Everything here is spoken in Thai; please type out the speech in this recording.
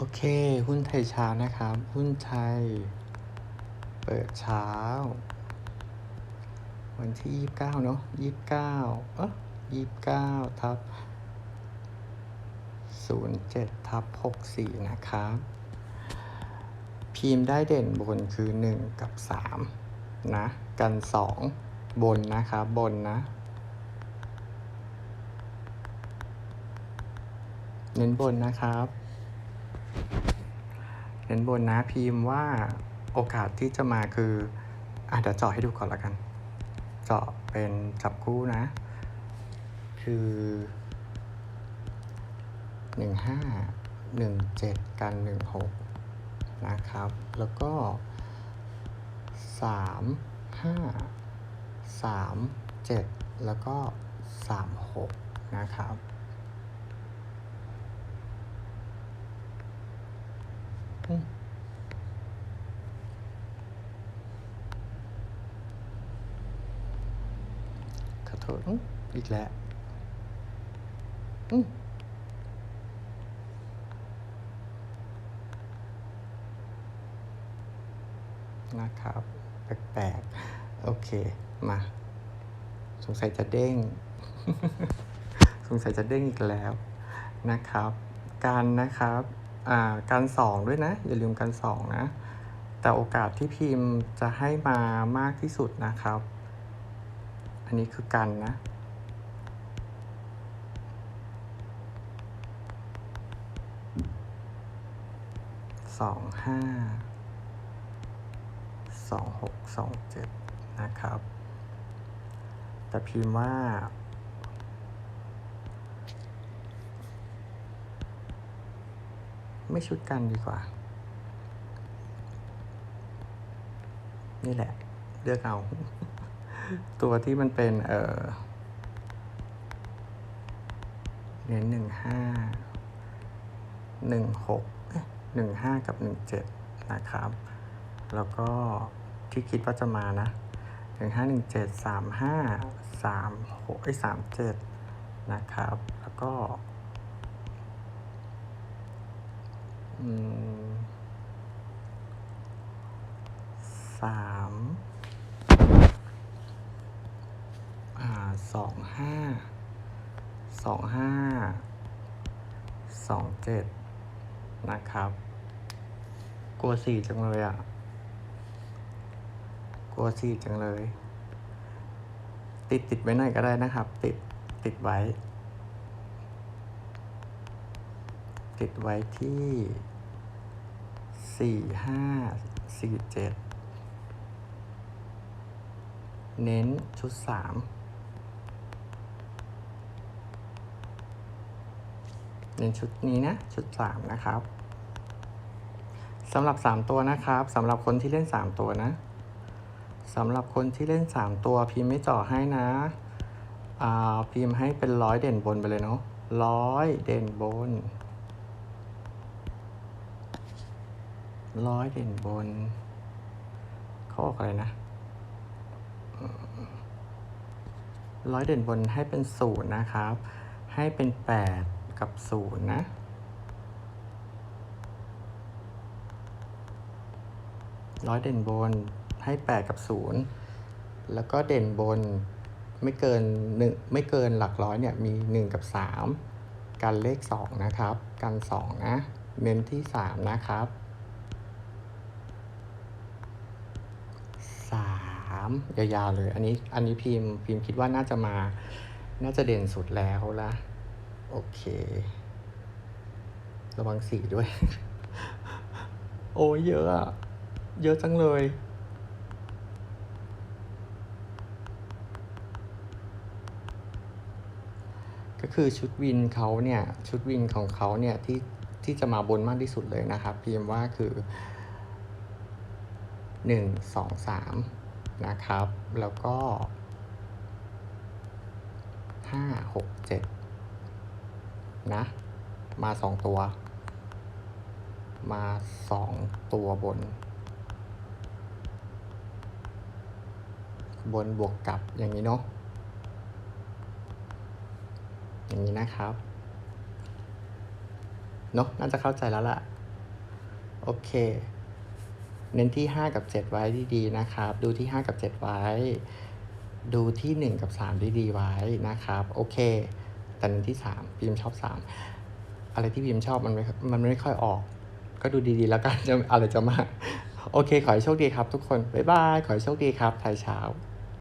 โอเค หุ้นไทยเช้านะครับ หุ้นไทย เปิดเช้า วันที่29เนอะ29เออ29ทับ07ทับ64นะครับ พิมพ์ได้เด่นบนคือ1กับ3นะ กัน2บนนะครับ บนนะ เน้นบนนะครับ เน้นบนนะพิมพ์ว่าโอกาสที่จะมาคืออะเดี๋ยวเจาะให้ดูก่อนละกัน เจาะเป็นจับคู่นะ คือหนึ่งห้าหนึ่งเจ็ดกันหนึ่งหกนะครับ แล้วก็สามห้าสามเจ็ดแล้วก็สามหกนะครับ อืมขอโทษอีกแล้วอืมนะครับ แปลกๆ โอเค มา สงสัยจะเด้ง สงสัยจะเด้งอีกแล้วนะครับ การนะครับ การสองด้วยนะ อย่าลืมการสองนะ แต่โอกาสที่พิมพ์จะให้มามากที่สุดนะครับ อันนี้คือกันนะสองห้าสองหกสองเจ็ดนะครับ แต่พิมพ์ว่า ไม่ชุดกันดีกว่า นี่แหละ เลือกเอา ตัวที่มันเป็น เออเน้นหนึ่งห้าหนึ่งหกหนึ่งห้ากับหนึ่งเจ็ดนะครับ แล้วก็ที่คิดว่าจะมานะหนึ่งห้าหนึ่งเจ็ดสามห้าสามหกไอ้สามเจ็ดนะครับ แล้วก็ อืม สามอ่าสองห้าสองห้าสองเจ็ดนะครับ กลัวสี่จังเลยอะ กลัวสี่จังเลย ติดติดไว้หน่อยก็ได้นะครับ ติดติดไว้ ติดไว้ที่ สี่ห้าสี่เจ็ดเน้นชุดสามเน้นชุดนี้นะ ชุดสามนะครับสำหรับสามตัวนะครับสำหรับคนที่เล่นสามตัวนะสำหรับคนที่เล่นสามตัวพิมพ์ไม่จาะให้นะอ่าพิมพ์ให้เป็นร้อยเด่นบนไปเลยเนาะร้อยเด่นบน ร้อยเด่นบนเขาบอกอะไรนะร้อยเด่นบนให้เป็นศูนย์นะครับ ให้เป็นแปดกับศูนย์นะร้อยเด่นบนให้แปดกับศูนย์แล้วก็เด่นบนไม่เกินหนึ่งไม่เกินหลักร้อยเนี่ยมีหนึ่งกับสามกันเลขสองนะครับ กันสองนะ เน้นที่สามนะครับ สามยาวๆเลย อันนี้อันนี้พิมพ์พิมพ์คิดว่าน่าจะมา น่าจะเด่นสุดแล้วละโอเค ระวังสีด้วย โอ้ยเยอะอะเยอะจังเลยก็คือชุดวินเขาเนี่ย ชุดวินของเขาเนี่ย ที่ที่จะมาบนมากที่สุดเลยนะครับ พิมพ์ว่าคือ หนึ่งสองสามนะครับ แล้วก็ห้าหกเจ็ดนะ มาสองตัว มาสองตัวบน บนบวกกับอย่างนี้เนาะอย่างนี้นะครับเนาะน่าจะเข้าใจแล้วล่ะ โอเค เน้นที่ 5 กับ 7 ไว้ดีๆนะครับ ดูที่ 5 กับ 7 ไว้ ดูที่ 1 กับ 3 ดีๆไว้นะครับ โอเค แต่เน้นที่ 3 พิมชอบ 3 อะไรที่พิมชอบมันไม่มันไม่ค่อยออก ก็ดูดีๆ แล้วกันจะอะไรจะมา โอเค ขอให้โชคดีครับทุกคน บ๊ายบาย ขอให้โชคดีครับไทยเช้า